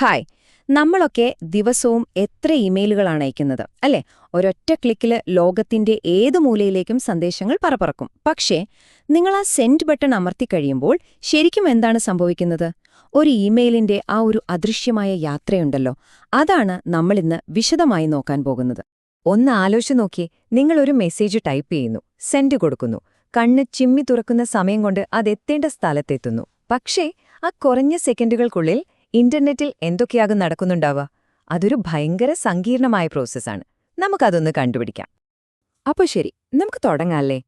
Hi നമ്മളൊക്കെ ദിവസവും എത്ര ഇമെയിലുകളാണ് അയക്കുന്നത് അല്ലേ? ഒരൊറ്റ ക്ലിക്കിൽ ലോകത്തിന്റെ ഏത് മൂലയിലേക്കും സന്ദേശങ്ങൾ പറപ്പറക്കും. പക്ഷേ നിങ്ങൾ ആ സെൻഡ് ബട്ടൺ അമർത്തിക്കഴിയുമ്പോൾ ശരിക്കും എന്താണ് സംഭവിക്കുന്നത്? ഒരു ഇമെയിലിന്റെ ആ ഒരു അദൃശ്യമായ യാത്രയുണ്ടല്ലോ. അതാണ് നമ്മളിന്ന് വിശദമായി നോക്കാൻ പോകുന്നത്. ഒന്ന് ആലോചിച്ച് നോക്കി നിങ്ങളൊരു മെസ്സേജ് ടൈപ്പ് ചെയ്യുന്നു സെൻഡ് കൊടുക്കുന്നു. കണ്ണ് ചിമ്മി തുറക്കുന്ന സമയം കൊണ്ട് അതെത്തേണ്ട സ്ഥലത്തെത്തുന്നു. പക്ഷേ ആ കുറഞ്ഞ സെക്കൻഡുകൾക്കുള്ളിൽ ഇന്റർനെറ്റിൽ എന്തൊക്കെയാകും നടക്കുന്നുണ്ടാവുക? അതൊരു ഭയങ്കര സങ്കീർണമായ പ്രോസസ്സാണ്. നമുക്കതൊന്ന് കണ്ടുപിടിക്കാം. അപ്പൊ ശരി നമുക്ക് തുടങ്ങാല്ലേ?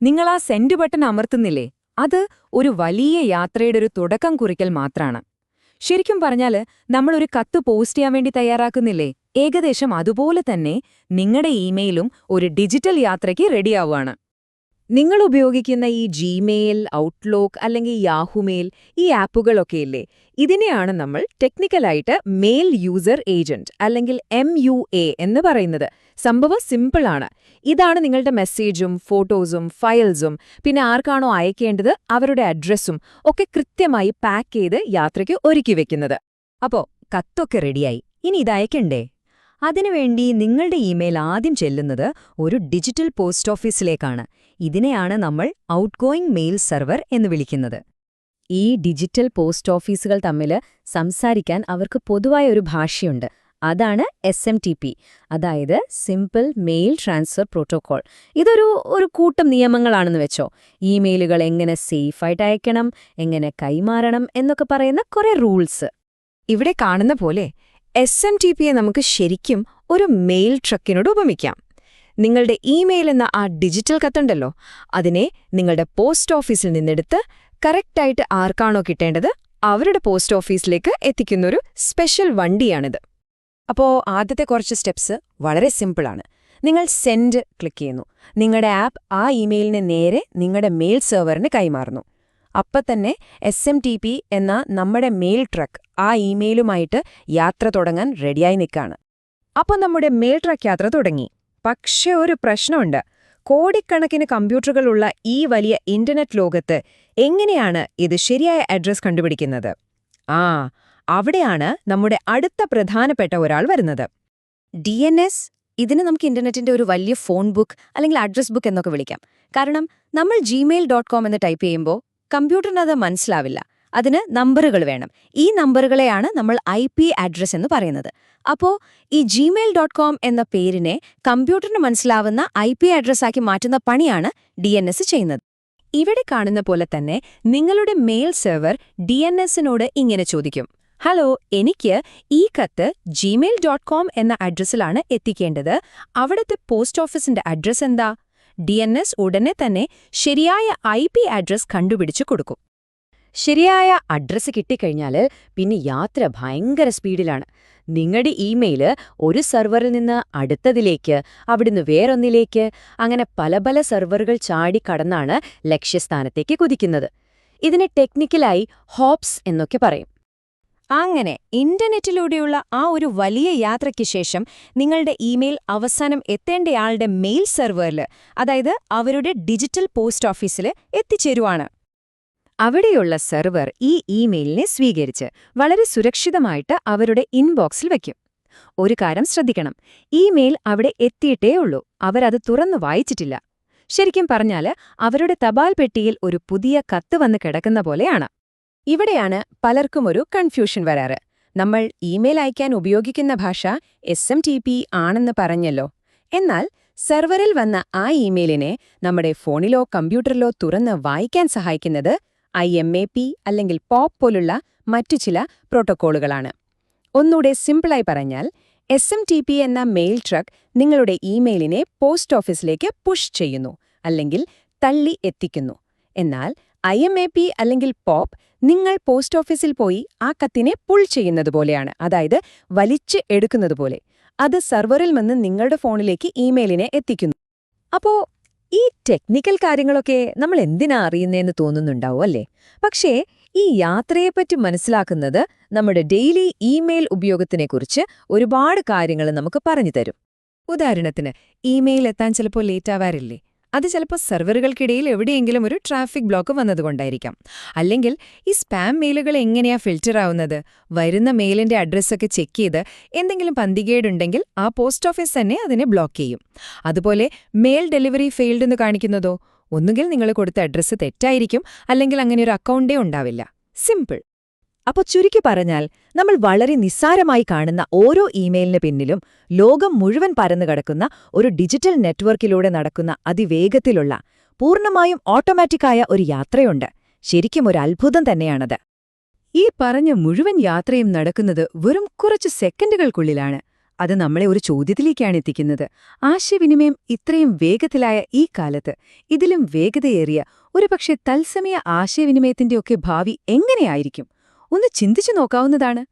നിങ്ങൾ ആ സെൻഡ് ബട്ടൺ അമർത്തുന്നില്ലേ? അത് ഒരു വലിയ യാത്രയുടെ ഒരു തുടക്കം കുറിക്കൽ മാത്രമാണ് ശരിക്കും പറഞ്ഞാൽ നമ്മളൊരു കത്ത് പോസ്റ്റ് ചെയ്യാൻ വേണ്ടി തയ്യാറാക്കുന്നില്ലേ? ഏകദേശം അതുപോലെ തന്നെ നിങ്ങളുടെ ഇമെയിലും ഒരു ഡിജിറ്റൽ യാത്രയ്ക്ക് റെഡിയാവുകയാണ് നിങ്ങൾ ഉപയോഗിക്കുന്ന ഈ ജിമെയിൽ ഔട്ട്ലുക്ക് അല്ലെങ്കിൽ യാഹു മെയിൽ ഈ ആപ്പുകളൊക്കെ ഇല്ലേ? ഇതിനെയാണ് നമ്മൾ ടെക്നിക്കലായിട്ട് മെയിൽ യൂസർ ഏജന്റ് അല്ലെങ്കിൽ എം യു എ എന്ന് പറയുന്നത്. സംഭവം സിമ്പിളാണ് ഇതാണ് നിങ്ങളുടെ മെസ്സേജും ഫോട്ടോസും ഫയൽസും പിന്നെ ആർക്കാണോ അയക്കേണ്ടത് അവരുടെ അഡ്രസ്സും ഒക്കെ കൃത്യമായി പാക്ക് ചെയ്ത് യാത്രയ്ക്ക് ഒരുക്കി വെക്കുന്നത്. അപ്പോ കത്തൊക്കെ റെഡിയായി ഇനി ഇത് അതിനുവേണ്ടി നിങ്ങളുടെ ഇമെയിൽ ആദ്യം ചെല്ലുന്നത് ഒരു ഡിജിറ്റൽ പോസ്റ്റ് ഓഫീസിലേക്കാണ്. ഇതിനെയാണ് നമ്മൾ ഔട്ട് ഗോയിങ് മെയിൽ സെർവർ എന്ന് വിളിക്കുന്നത്. ഈ ഡിജിറ്റൽ പോസ്റ്റ് ഓഫീസുകൾ തമ്മിൽ സംസാരിക്കാൻ അവർക്ക് പൊതുവായ ഒരു ഭാഷയുണ്ട്. അതാണ് എസ് എം ടി പി അതായത് സിമ്പിൾ മെയിൽ ട്രാൻസ്ഫർ പ്രോട്ടോകോൾ ഇതൊരു ഒരു കൂട്ടം നിയമങ്ങളാണെന്ന് വെച്ചോ. ഇമെയിലുകൾ എങ്ങനെ സേഫായിട്ട് അയക്കണം എങ്ങനെ കൈമാറണം എന്നൊക്കെ പറയുന്ന കുറേ റൂൾസ്. ഇവിടെ കാണുന്ന പോലെ എസ് എം ടി പിയെ നമുക്ക് ശരിക്കും ഒരു മെയിൽ ട്രക്കിനോട് ഉപമിക്കാം. നിങ്ങളുടെ ഇമെയിൽ എന്ന ആ ഡിജിറ്റൽ കത്തുണ്ടല്ലോ അതിനെ നിങ്ങളുടെ പോസ്റ്റ് ഓഫീസിൽ നിന്നെടുത്ത് കറക്റ്റായിട്ട് ആർക്കാണോ കിട്ടേണ്ടത് അവരുടെ പോസ്റ്റ് ഓഫീസിലേക്ക് എത്തിക്കുന്നൊരു സ്പെഷ്യൽ വണ്ടിയാണിത്. അപ്പോ ആദ്യത്തെ കുറച്ച് സ്റ്റെപ്സ് വളരെ സിമ്പിളാണ് നിങ്ങൾ സെൻഡ് ക്ലിക്ക് ചെയ്യുന്നു. നിങ്ങളുടെ ആപ്പ് ആ ഇമെയിലിന് നേരെ നിങ്ങളുടെ മെയിൽ സെർവറിന് കൈമാറുന്നു. അപ്പം തന്നെ എസ് എം ടി പി എന്ന നമ്മുടെ മെയിൽ ട്രക്ക് ആ ഇമെയിലുമായിട്ട് യാത്ര തുടങ്ങാൻ റെഡിയായി നിൽക്കാണ്. അപ്പം നമ്മുടെ മെയിൽ ട്രക്ക് യാത്ര തുടങ്ങി. പക്ഷേ ഒരു പ്രശ്നമുണ്ട്. കോടിക്കണക്കിന് കമ്പ്യൂട്ടറുകളുള്ള ഈ വലിയ ഇന്റർനെറ്റ് ലോകത്ത് എങ്ങനെയാണ് ഇത് ശരിയായ അഡ്രസ് കണ്ടുപിടിക്കുന്നത്? ആ അവിടെയാണ് നമ്മുടെ അടുത്ത പ്രധാനപ്പെട്ട ഒരാൾ വരുന്നത്. ഡി എൻ എസ് ഇതിന് നമുക്ക് ഇന്റർനെറ്റിന്റെ ഒരു വലിയ ഫോൺ ബുക്ക് അല്ലെങ്കിൽ അഡ്രസ് ബുക്ക് എന്നൊക്കെ വിളിക്കാം. കാരണം നമ്മൾ ജിമെയിൽ ഡോട്ട് കോം എന്ന് ടൈപ്പ് ചെയ്യുമ്പോൾ കമ്പ്യൂട്ടറിന് അത് മനസ്സിലാവില്ല. അതിന് നമ്പറുകൾ വേണം. ഈ നമ്പറുകളെയാണ് നമ്മൾ ഐ പി അഡ്രസ് എന്ന് പറയുന്നത്. അപ്പോ ഈ ജിമെയിൽ ഡോട്ട് കോം എന്ന പേരിനെ കമ്പ്യൂട്ടറിന് മനസ്സിലാവുന്ന ഐ പി അഡ്രസ്സാക്കി മാറ്റുന്ന പണിയാണ് ഡി ചെയ്യുന്നത്. ഇവിടെ കാണുന്ന പോലെ തന്നെ നിങ്ങളുടെ മെയിൽ സെർവർ ഡി ഇങ്ങനെ ചോദിക്കും. ഹലോ എനിക്ക് ഈ കത്ത് ജിമെയിൽ ഡോട്ട് കോം എന്ന അഡ്രസ്സിലാണ് എത്തിക്കേണ്ടത്. അവിടുത്തെ പോസ്റ്റ് ഓഫീസിന്റെ അഡ്രസ് എന്താ? ഡി ഉടനെ തന്നെ ശരിയായ ഐ അഡ്രസ് കണ്ടുപിടിച്ചു കൊടുക്കും. ശരിയായ അഡ്രസ്സ് കിട്ടിക്കഴിഞ്ഞാൽ പിന്നെ യാത്ര ഭയങ്കര സ്പീഡിലാണ് നിങ്ങളുടെ ഇമെയിൽ ഒരു സെർവറിൽ നിന്ന് അടുത്തതിലേക്ക് അവിടുന്ന് വേറൊന്നിലേക്ക് അങ്ങനെ പല പല സെർവറുകൾ ചാടി കടന്നാണ് ലക്ഷ്യസ്ഥാനത്തേക്ക് കുതിക്കുന്നത്. ഇതിനെ ടെക്നിക്കലായി ഹോപ്സ് എന്നൊക്കെ പറയും. അങ്ങനെ ഇന്റർനെറ്റിലൂടെയുള്ള ആ ഒരു വലിയ യാത്രയ്ക്ക് ശേഷം നിങ്ങളുടെ ഇമെയിൽ അവസാനം എത്തേണ്ടയാളുടെ മെയിൽ സെർവറിൽ അതായത് അവരുടെ ഡിജിറ്റൽ പോസ്റ്റ് ഓഫീസിൽ എത്തിച്ചേരുവാണ്. അവിടെയുള്ള സെർവർ ഈ ഇമെയിലിനെ സ്വീകരിച്ച് വളരെ സുരക്ഷിതമായിട്ട് അവരുടെ ഇൻബോക്സിൽ വയ്ക്കും ഒരു കാര്യം ശ്രദ്ധിക്കണം ഇമെയിൽ അവിടെ എത്തിയിട്ടേ ഉള്ളൂ അവരത് തുറന്നു വായിച്ചിട്ടില്ല. ശരിക്കും പറഞ്ഞാൽ അവരുടെ തപാൽ പെട്ടിയിൽ ഒരു പുതിയ കത്ത് വന്ന് കിടക്കുന്ന പോലെയാണ്. ഇവിടെയാണ് പലർക്കും ഒരു കൺഫ്യൂഷൻ വരാറ്. നമ്മൾ ഇമെയിൽ അയക്കാൻ ഉപയോഗിക്കുന്ന ഭാഷ എസ് എം ടി പി ആണെന്ന് പറഞ്ഞല്ലോ. എന്നാൽ സെർവറിൽ വന്ന ആ ഇമെയിലിനെ നമ്മുടെ ഫോണിലോ കമ്പ്യൂട്ടറിലോ തുറന്ന് വായിക്കാൻ സഹായിക്കുന്നത് ഐ എം എ പി അല്ലെങ്കിൽ പോപ്പ് പോലുള്ള മറ്റു ചില പ്രോട്ടോക്കോളുകളാണ്. ഒന്നുകൂടെ സിമ്പിളായി പറഞ്ഞാൽ എസ് എം ടി പി എന്ന മെയിൽ ട്രക്ക് നിങ്ങളുടെ ഇമെയിലിനെ പോസ്റ്റ് ഓഫീസിലേക്ക് പുഷ് ചെയ്യുന്നു അല്ലെങ്കിൽ തള്ളി എത്തിക്കുന്നു. എന്നാൽ ഐ എം എ പി അല്ലെങ്കിൽ പോപ്പ് നിങ്ങൾ പോസ്റ്റ് ഓഫീസിൽ പോയി ആ കത്തിനെ പുൾ ചെയ്യുന്നതുപോലെയാണ് അതായത് വലിച്ച് എടുക്കുന്നതുപോലെ അത് സെർവറിൽ നിന്ന് നിങ്ങളുടെ ഫോണിലേക്ക് ഇമെയിലിനെ എത്തിക്കുന്നു. അപ്പോ ഈ ടെക്നിക്കൽ കാര്യങ്ങളൊക്കെ നമ്മൾ എന്തിനാ അറിയുന്നതെന്ന് തോന്നുന്നുണ്ടാവും അല്ലേ? പക്ഷേ ഈ യാത്രയെപ്പറ്റി മനസ്സിലാക്കുന്നത് നമ്മുടെ ഡെയിലി ഇമെയിൽ ഉപയോഗത്തിനെക്കുറിച്ച് ഒരുപാട് കാര്യങ്ങൾ നമുക്ക് പറഞ്ഞു തരും. ഉദാഹരണത്തിന് ഇമെയിൽ എത്താൻ ചിലപ്പോൾ ലേറ്റ് ആവാറില്ലേ? അത് ചിലപ്പോൾ സെർവറുകൾക്കിടയിൽ എവിടെയെങ്കിലും ഒരു ട്രാഫിക് ബ്ലോക്ക് വന്നതുകൊണ്ടായിരിക്കാം. അല്ലെങ്കിൽ ഈ സ്പാം മെയിലുകൾ എങ്ങനെയാ ഫിൽറ്റർ ആവുന്നത്? വരുന്ന മെയിലിന്റെ അഡ്രസ്സൊക്കെ ചെക്ക് ചെയ്ത് എന്തെങ്കിലും പന്തികേടുണ്ടെങ്കിൽ ആ പോസ്റ്റ് ഓഫീസ് തന്നെ അതിനെ ബ്ലോക്ക് ചെയ്യും. അതുപോലെ മെയിൽ ഡെലിവറി ഫെയിൽഡ് എന്ന് കാണിക്കുന്നതോ? ഒന്നുകിൽ നിങ്ങൾ കൊടുത്ത അഡ്രസ്സ് തെറ്റായിരിക്കും അല്ലെങ്കിൽ അങ്ങനെ ഒരു അക്കൗണ്ടേ ഉണ്ടാവില്ല. സിമ്പിൾ. അപ്പോൾ ചുരുക്കി പറഞ്ഞാൽ നമ്മൾ വളരെ നിസ്സാരമായി കാണുന്ന ഓരോ ഇമെയിലിന് പിന്നിലും ലോകം മുഴുവൻ പരന്നു കിടക്കുന്ന ഒരു ഡിജിറ്റൽ നെറ്റ്വർക്കിലൂടെ നടക്കുന്ന അതിവേഗത്തിലുള്ള പൂർണമായും ഓട്ടോമാറ്റിക്കായ ഒരു യാത്രയുണ്ട്. ശരിക്കും ഒരു അത്ഭുതം തന്നെയാണത്. ഈ പറഞ്ഞ മുഴുവൻ യാത്രയും നടക്കുന്നത് വെറും കുറച്ച് സെക്കൻഡുകൾക്കുള്ളിലാണ്. അത് നമ്മളെ ഒരു ചോദ്യത്തിലേക്കാണ് എത്തിക്കുന്നത്. ആശയവിനിമയം ഇത്രയും വേഗത്തിലായ ഈ കാലത്ത് ഇതിലും വേഗതയേറിയ ഒരുപക്ഷെ തത്സമയ ആശയവിനിമയത്തിന്റെയൊക്കെ ഭാവി എങ്ങനെയായിരിക്കും? ഒന്ന് ചിന്തിച്ചു നോക്കാവുന്നതാണ്.